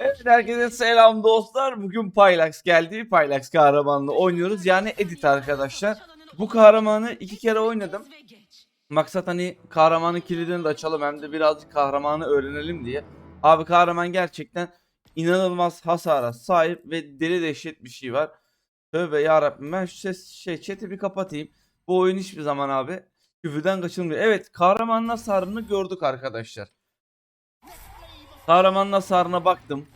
Evet herkese selam dostlar. Bugün Pylax geldi. Pylax kahramanını oynuyoruz. Yani edit arkadaşlar. Bu kahramanı iki kere oynadım. Maksat hani kahramanın kilidini de açalım hem de birazcık kahramanı öğrenelim diye. Abi kahraman gerçekten inanılmaz hasara sahip ve deli dehşet bir şey var. Tövbe yarabbim ben şu ses şey chat'i bir kapatayım. Bu oyun hiçbir zaman abi küfürden kaçılmıyor. Evet kahramanın hasarını gördük arkadaşlar. Kahramanın hasarına baktım.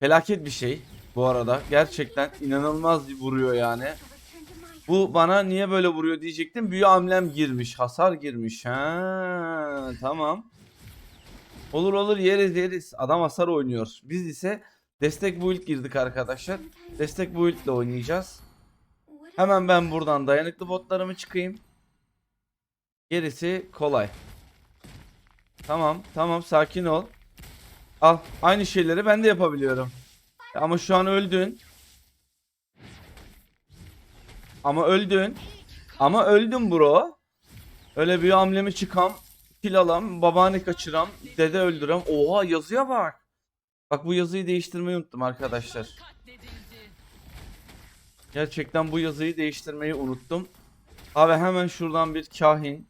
Felaket bir şey bu arada. Gerçekten inanılmaz vuruyor yani. Bu bana niye böyle vuruyor diyecektim. Büyü amblem girmiş. Hasar girmiş. Ha, tamam. Olur olur yeriz yeriz. Adam hasar oynuyor. Biz ise destek build girdik arkadaşlar. Destek build ile oynayacağız. Hemen ben buradan dayanıklı botlarımı çıkayım. Gerisi kolay. Tamam tamam sakin ol. Al aynı şeyleri ben de yapabiliyorum. Ama şu an öldün. Ama öldün. Ama öldüm bro. Öyle bir hamlemi çıkam. Kill alam. Babaanne kaçıram. Dede öldürem. Oha yazıya bak. Bak bu yazıyı değiştirmeyi unuttum arkadaşlar. Gerçekten bu yazıyı değiştirmeyi unuttum. Abi hemen şuradan bir kahin.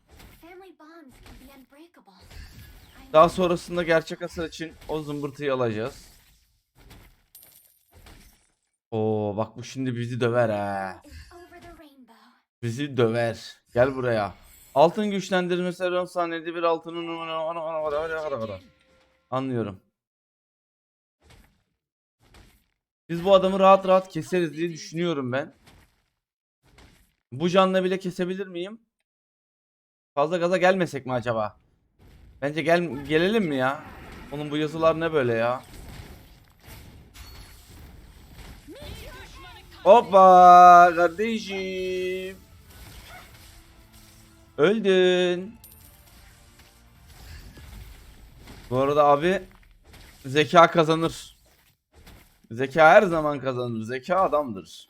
Daha sonrasında gerçek hasar için o zımbırtıyı alacağız. Oo bak bu şimdi bizi döver ha. Bizi döver. Gel buraya. Altın güçlendirmesi her 10 saniyede bir altının Anlıyorum. Biz bu adamı rahat rahat keseriz diye düşünüyorum ben. Bu canla bile kesebilir miyim? Fazla gaza gelmesek mi acaba? Bence gel gelelim mi ya? Onun bu yazılar ne böyle ya? Hoppa kardeşim. Öldün. Bu arada abi zeka kazanır. Zeka her zaman kazanır. Zeka adamdır.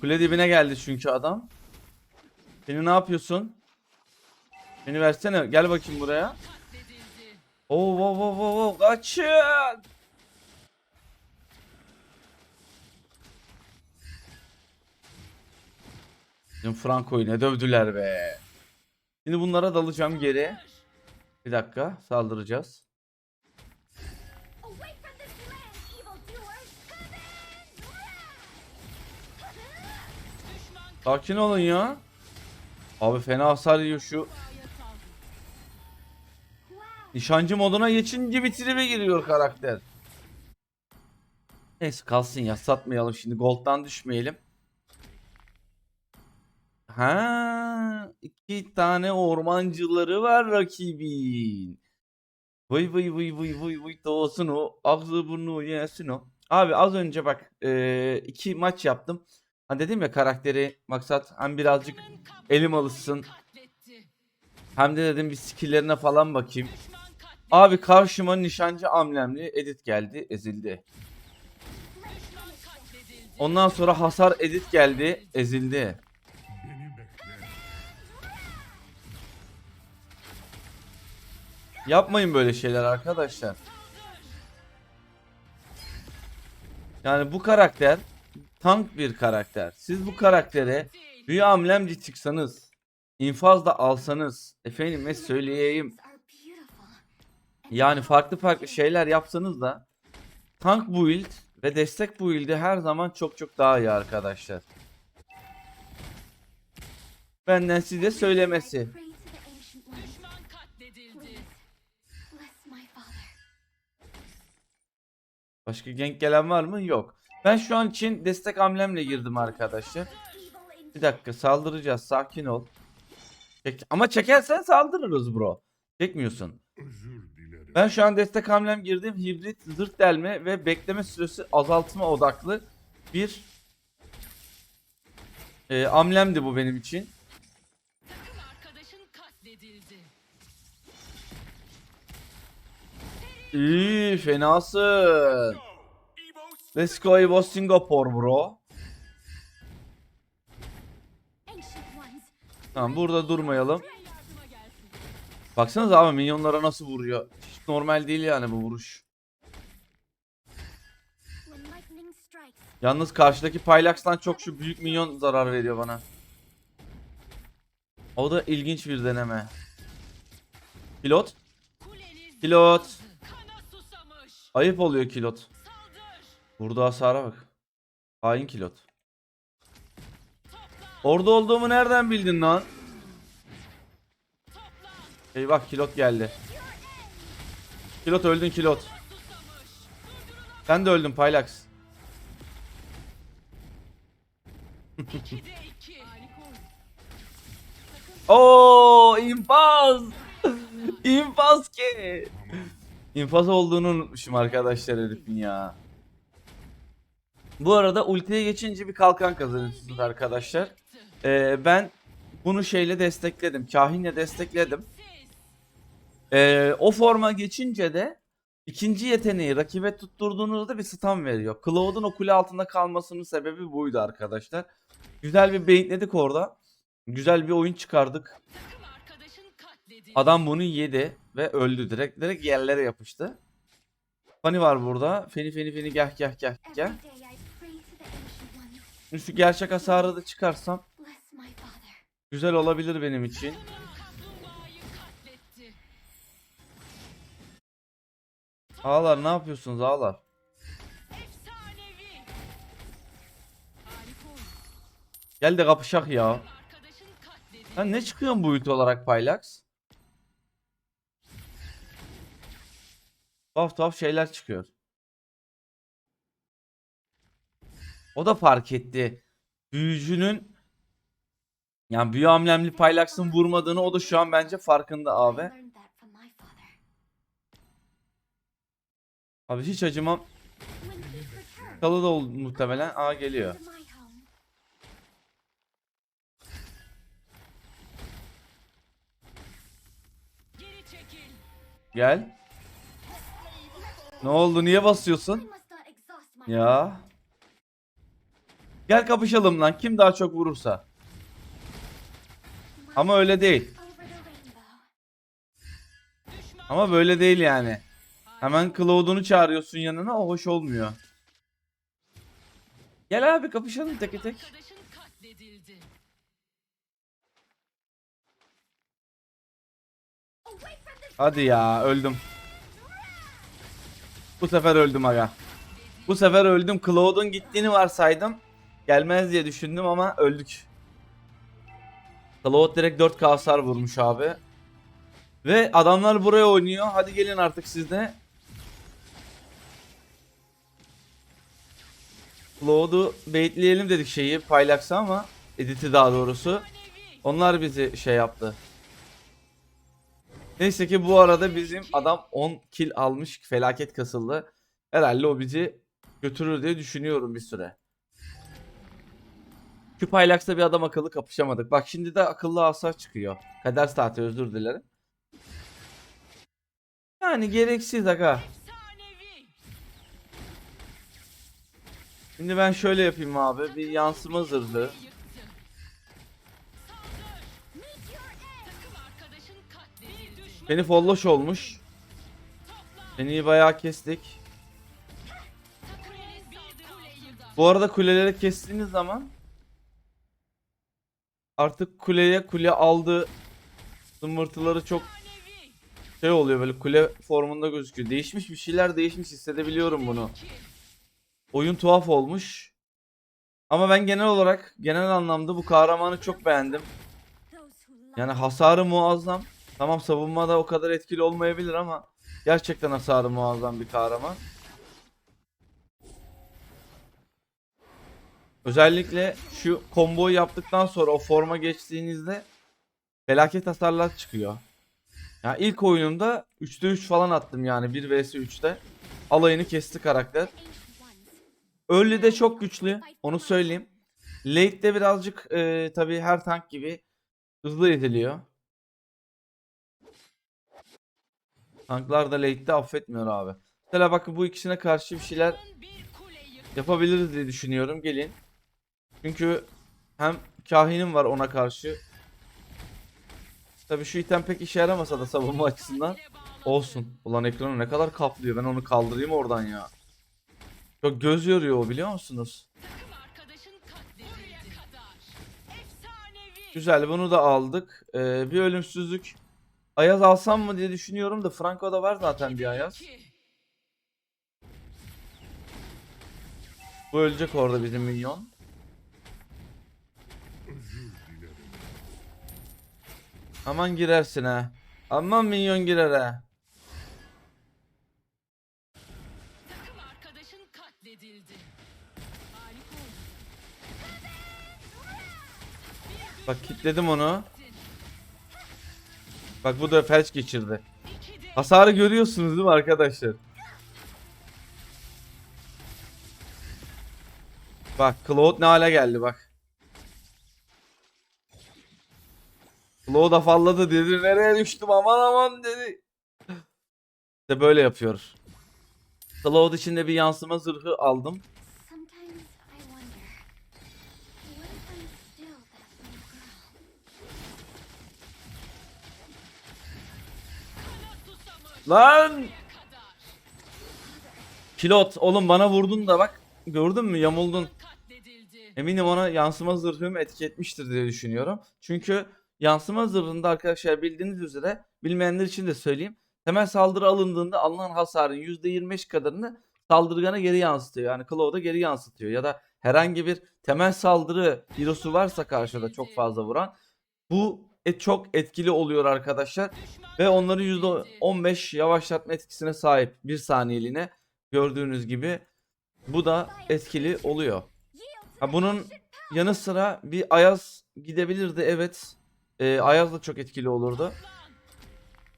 Kule dibine geldi çünkü adam. Seni ne yapıyorsun? Beni versene. Gel bakayım buraya. Oo, oo, oo, oo, oo, kaçın. Bizim Franco'yu ne dövdüler be. Şimdi bunlara dalacağım geri. Bir dakika saldıracağız. Sakin olun ya. Abi fena hasar yiyor şu. Nişancı moduna geçince bir giriyor karakter. Neyse kalsın ya satmayalım şimdi gold'dan düşmeyelim. Ha, iki tane ormancıları var rakibin. Vıy vıy vıy vıy vıy vıy doğsun o. Ağzı burnu yesin o. Abi az önce bak e, iki maç yaptım. Ha dedim ya karakteri maksat hem birazcık elim alışsın. Hem de dedim bir skilllerine falan bakayım. Abi karşıma nişancı amblemli edit geldi ezildi. Ondan sonra hasar edit geldi ezildi. Yapmayın böyle şeyler arkadaşlar. Yani bu karakter tank bir karakter. Siz bu karaktere büyü amblemci çıksanız, infaz da alsanız, efendime söyleyeyim. Yani farklı farklı şeyler yapsanız da tank build ve destek build'i her zaman çok çok daha iyi arkadaşlar. Benden size söylemesi. Başka gank gelen var mı? Yok. Ben şu an için destek hamlemle girdim arkadaşlar. Bir dakika saldıracağız. Sakin ol. Çek Ama çekersen saldırırız bro. Çekmiyorsun. Ben şu an destek hamlem girdim. Hibrit, zırt delme ve bekleme süresi azaltma odaklı bir e, hamlemdi bu benim için. İyi fenasın. Let's go Evo Singapore bro. Tamam burada durmayalım. Baksanıza abi minyonlara nasıl vuruyor. Normal değil yani bu vuruş. Yalnız karşıdaki Pylax'tan çok şu büyük minyon zarar veriyor bana. O da ilginç bir deneme. Pilot. Pilot. Ayıp oluyor kilot. Burada hasara bak. Hain kilot. Orada olduğumu nereden bildin lan? Eyvah kilot geldi. Kilot öldün kilot. Sen de öldün iki. Oo infaz. infaz ki. İnfaz olduğunu unutmuşum arkadaşlar herifin ya. Bu arada ultiye geçince bir kalkan kazanıyorsunuz arkadaşlar. Ee, ben bunu şeyle destekledim. Kahinle destekledim. Ee, o forma geçince de ikinci yeteneği rakibe tutturduğunuzda bir stun veriyor. Cloud'un o kule altında kalmasının sebebi buydu arkadaşlar. Güzel bir beyitledik orada. Güzel bir oyun çıkardık. Adam bunu yedi ve öldü direkt. Direkt yerlere yapıştı. Fani var burada. Feni feni feni to the Ancient One. Şu gerçek hasarı da çıkarsam güzel olabilir benim için. Ağlar ne yapıyorsunuz ağlar? Gel de kapışak ya. Sen ne çıkıyorsun bu ülke olarak Pylax? Tuhaf tuhaf şeyler çıkıyor. O da fark etti. Büyücünün yani büyü amblemli Pylax'ın vurmadığını o da şu an bence farkında abi. Abi hiç acımam. Kalı da oldu muhtemelen. Aa geliyor. Gel. Ne oldu? Niye basıyorsun? Ya. Gel kapışalım lan. Kim daha çok vurursa. Ama öyle değil. Ama böyle değil yani. Hemen Cloud'unu çağırıyorsun yanına o hoş olmuyor. Gel abi kapışalım tek tek. Hadi ya öldüm. Bu sefer öldüm aga. Bu sefer öldüm. Cloud'un gittiğini varsaydım. Gelmez diye düşündüm ama öldük. Cloud direkt 4K hasar vurmuş abi. Ve adamlar buraya oynuyor. Hadi gelin artık siz de. Cloud'u baitleyelim dedik şeyi Pylax'ı ama editi daha doğrusu. Onlar bizi şey yaptı. Neyse ki bu arada bizim adam 10 kill almış felaket kasıldı. Herhalde o bizi götürür diye düşünüyorum bir süre. Şu Pylax'ta bir adam akıllı kapışamadık. Bak şimdi de akıllı asa çıkıyor. Kader saati özür dilerim. Yani gereksiz aga. Şimdi ben şöyle yapayım abi. Bir yansıma zırhlı. Beni folloş olmuş. Beni bayağı kestik. Bu arada kuleleri kestiğiniz zaman artık kuleye kule aldı zımbırtıları çok şey oluyor böyle kule formunda gözüküyor. Değişmiş bir şeyler değişmiş hissedebiliyorum bunu. Oyun tuhaf olmuş. Ama ben genel olarak genel anlamda bu kahramanı çok beğendim. Yani hasarı muazzam. Tamam savunmada o kadar etkili olmayabilir ama gerçekten hasarı muazzam bir kahraman. Özellikle şu komboyu yaptıktan sonra o forma geçtiğinizde felaket hasarlar çıkıyor. Ya ilk oyunumda 3'te 3 falan attım yani 1 vs 3'te. Alayını kesti karakter. Ones. Early'de çok güçlü. Onu söyleyeyim. Late'de birazcık e, tabii her tank gibi hızlı ediliyor. Tanklar da late'de affetmiyor abi. Mesela bakın bu ikisine karşı bir şeyler yapabiliriz diye düşünüyorum. Gelin. Çünkü hem kahinim var ona karşı. Tabii şu item pek işe yaramasa da savunma açısından. Olsun. Ulan ekranı ne kadar kaplıyor. Ben onu kaldırayım oradan ya. Çok göz yoruyor o biliyor musunuz? Güzel bunu da aldık. Ee, bir ölümsüzlük. Ayaz alsam mı diye düşünüyorum da Franco'da var zaten bir Ayaz. Bu ölecek orada bizim minyon. Aman girersin ha. Aman minyon girer ha. Bak kilitledim onu. Bak bu da felç geçirdi. Hasarı görüyorsunuz değil mi arkadaşlar? Bak Cloud ne hale geldi bak. Cloud afalladı dedi. Nereye düştüm aman aman dedi. İşte böyle yapıyor. Cloud içinde bir yansıma zırhı aldım. Lan! Pilot oğlum bana vurdun da bak. Gördün mü yamuldun. Eminim ona yansıma zırhım etki etmiştir diye düşünüyorum. Çünkü yansıma zırhında arkadaşlar bildiğiniz üzere bilmeyenler için de söyleyeyim. Temel saldırı alındığında alınan hasarın %25 kadarını saldırgana geri yansıtıyor. Yani Cloud'a geri yansıtıyor. Ya da herhangi bir temel saldırı hero'su varsa karşıda çok fazla vuran. Bu et çok etkili oluyor arkadaşlar. Ve onları katledildi. %15 yavaşlatma etkisine sahip. Bir saniyeliğine gördüğünüz gibi. Bu da etkili oluyor. Ha bunun yanı sıra bir Ayaz gidebilirdi evet. Ee, Ayaz da çok etkili olurdu.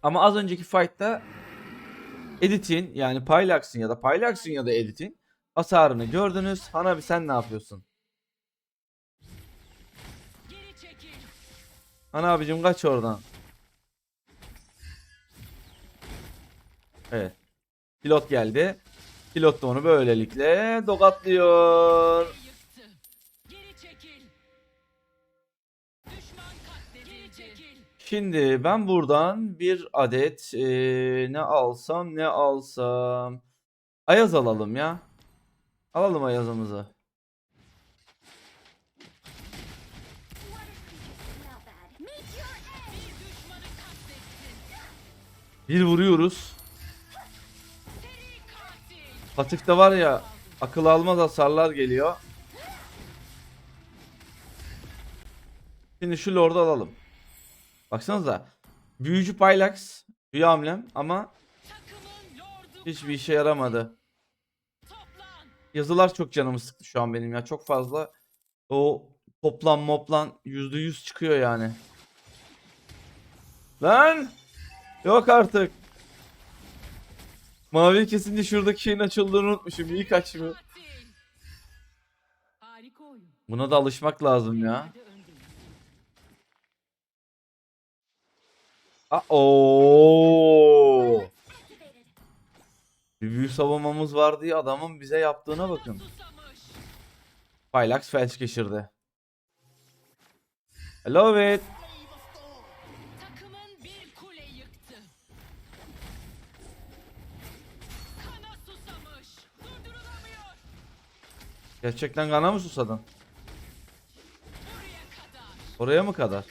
Ama az önceki fight'ta Edit'in yani Pylax'ın ya da Pylax'ın ya da Edit'in hasarını gördünüz. Hanabi sen ne yapıyorsun? Hanabicim kaç oradan. Evet. Pilot geldi. Pilot da onu böylelikle dokatlıyor. Şimdi ben buradan bir adet eee, ne alsam ne alsam. Ayaz alalım ya. Alalım ayazımızı. Bir vuruyoruz. Patikte var ya akıl almaz hasarlar geliyor. Şimdi şu lord'u alalım. Baksanıza. Büyücü Pylax. Büyü hamlem ama hiçbir işe yaramadı. Toplan. Yazılar çok canımı sıktı şu an benim ya. Çok fazla o toplam moplan %100 çıkıyor yani. Lan! Yok artık. Mavi kesince şuradaki şeyin açıldığını unutmuşum. İyi oyun. Buna da alışmak lazım ya. Oo. Bir büyü savunmamız var diye adamın bize yaptığına bakın. Pylax felç geçirdi. Hello it. Gerçekten kana mı susadın? Oraya mı kadar?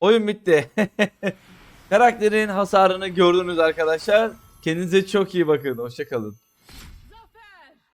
Oyun bitti. Karakterin hasarını gördünüz arkadaşlar. Kendinize çok iyi bakın. Hoşçakalın.